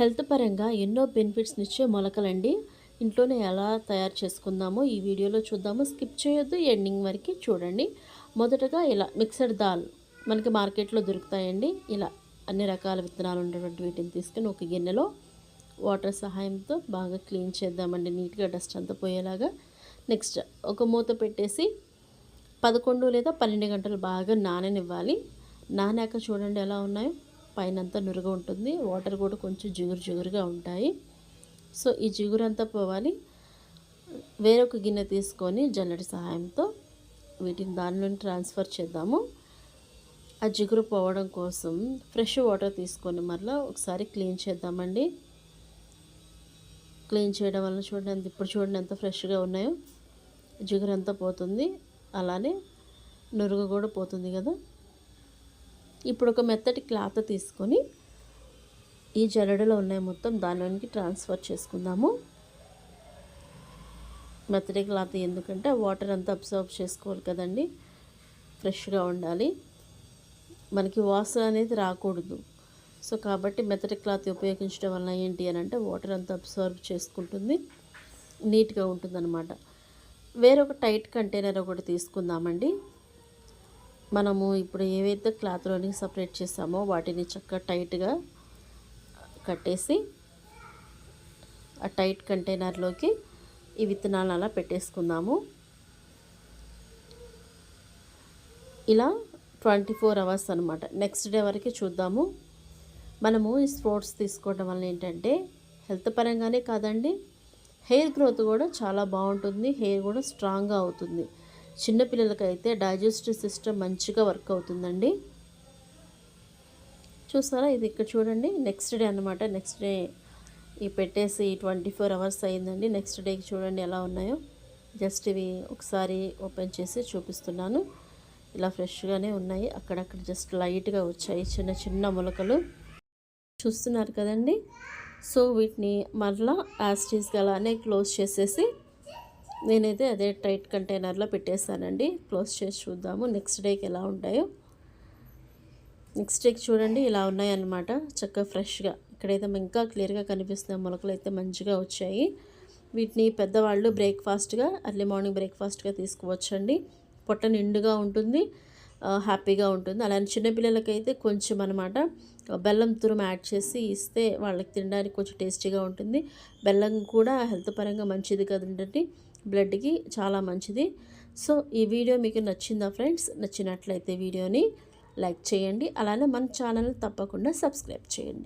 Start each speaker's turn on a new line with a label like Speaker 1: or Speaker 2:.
Speaker 1: Health పరంగా ఎన్నో బెనిఫిట్స్ని ఇచ్చే మొలకలండి. ఇంట్లోనే ఎలా తయారు చేసుకుందామో ఈ వీడియోలో చూద్దాము. స్కిప్ చేయొద్దు ఎండింగ్ వరకు చూడండి. మొదటగా ఇలా మిక్సర్ దాల్ మనకి మార్కెట్లో దొరుకుతాయండి. ఇలా అన్ని రకాల విత్తనాలు ఉన్నటువంటి వీటిని తీసుకుని ఒక గిన్నెలో వాటర్ సహాయంతో బాగా క్లీన్ చేద్దామండి. నీట్గా డస్ట్ అంతా పోయేలాగా. నెక్స్ట్ ఒక మూత పెట్టేసి పదకొండు లేదా పన్నెండు గంటలు బాగా నాననివ్వాలి. నానాక చూడండి ఎలా ఉన్నాయో. పైన అంతా నురుగ ఉంటుంది. వాటర్ కూడా కొంచెం జిగురు జిగురుగా ఉంటాయి. సో ఈ జిగురు అంతా పోవాలి. వేరొక గిన్నె తీసుకొని జల్లడి సహాయంతో వీటిని దానిలోని ట్రాన్స్ఫర్ చేద్దాము. ఆ జిగురు పోవడం కోసం ఫ్రెష్ వాటర్ తీసుకొని మరలా ఒకసారి క్లీన్ చేద్దామండి. క్లీన్ చేయడం వల్ల చూడండి ఇప్పుడు చూడండి ఎంత ఫ్రెష్గా ఉన్నాయో. జిగురు అంతా పోతుంది. అలానే నురుగు కూడా పోతుంది కదా. ఇప్పుడు ఒక మెత్తటి క్లాత్ తీసుకొని ఈ జల్లెడలో ఉన్నాయి మొత్తం దానిలోనికి ట్రాన్స్ఫర్ చేసుకుందాము. మెత్తటి క్లాత్ ఎందుకంటే వాటర్ అంతా అబ్జర్వ్ చేసుకోవాలి కదండి. ఫ్రెష్గా ఉండాలి. మనకి వాసన అనేది రాకూడదు. సో కాబట్టి మెత్తటి క్లాత్ ఉపయోగించడం వల్ల ఏంటి అని అంటే వాటర్ అంతా అబ్జర్వ్ చేసుకుంటుంది. నీట్గా ఉంటుందన్నమాట. వేరొక టైట్ కంటైనర్ ఒకటి తీసుకుందామండి. మనము ఇప్పుడు ఏవైతే క్లాత్లోని సపరేట్ చేసామో వాటిని చక్కగా టైట్గా కట్టేసి ఆ టైట్ కంటైనర్లోకి ఈ విత్తనాలు అలా పెట్టేసుకుందాము. ఇలా ట్వంటీ ఫోర్ అవర్స్ అనమాట నెక్స్ట్ డే వరకు చూద్దాము. మనము ఈ స్పోర్ట్స్ తీసుకోవడం వల్ల ఏంటంటే హెల్త్ పరంగానే కాదండి హెయిర్ గ్రోత్ కూడా చాలా బాగుంటుంది హెయిర్ కూడా స్ట్రాంగ్గా అవుతుంది. చిన్నపిల్లలకైతే డైజెస్టివ్ సిస్టమ్ మంచిగా వర్క్ అవుతుందండి. చూసారా? ఇది ఇక్కడ చూడండి. నెక్స్ట్ డే అనమాట నెక్స్ట్ డే ఈ పెట్టేసి ట్వంటీ ఫోర్ అవర్స్ అయిందండి. నెక్స్ట్ డేకి చూడండి ఎలా ఉన్నాయో. జస్ట్ ఇవి ఒకసారి ఓపెన్ చేసి చూపిస్తున్నాను. ఇలా ఫ్రెష్గానే ఉన్నాయి. అక్కడక్కడ జస్ట్ లైట్గా వచ్చాయి చిన్న చిన్న మొలకలు. చూస్తున్నారు కదండి? సో వీటిని మరలా యాస్టీస్గా అలానే క్లోజ్ చేసేసి నేనైతే అదే టైట్ కంటైనర్లో పెట్టేస్తానండి. క్లోజ్ చేసి చూద్దాము. నెక్స్ట్ డేకి ఎలా ఉంటాయో. నెక్స్ట్ డేకి చూడండి ఇలా ఉన్నాయన్నమాట. చక్కగా ఫ్రెష్గా. ఇక్కడైతే ఇంకా క్లియర్గా కనిపిస్తున్నాయి. మొలకలు అయితే మంచిగా వచ్చాయి. వీటిని పెద్దవాళ్ళు బ్రేక్ఫాస్ట్గా అర్లీ మార్నింగ్ బ్రేక్ఫాస్ట్గా తీసుకోవచ్చండి. పొట్ట నిండుగా ఉంటుంది. హ్యాపీగా ఉంటుంది. అలానే చిన్నపిల్లలకైతే కొంచెం అనమాట బెల్లం తురుము యాడ్ చేసి ఇస్తే వాళ్ళకి తినడానికి కొంచెం టేస్టీగా ఉంటుంది. బెల్లం కూడా హెల్త్ పరంగా మంచిది కదండి. బ్లడ్కి చాలా మంచిది. సో ఈ వీడియో మీకు నచ్చిందా ఫ్రెండ్స్? నచ్చినట్లయితే వీడియోని లైక్ చేయండి. అలానే మన ఛానల్ తప్పకుండా సబ్స్క్రైబ్ చేయండి.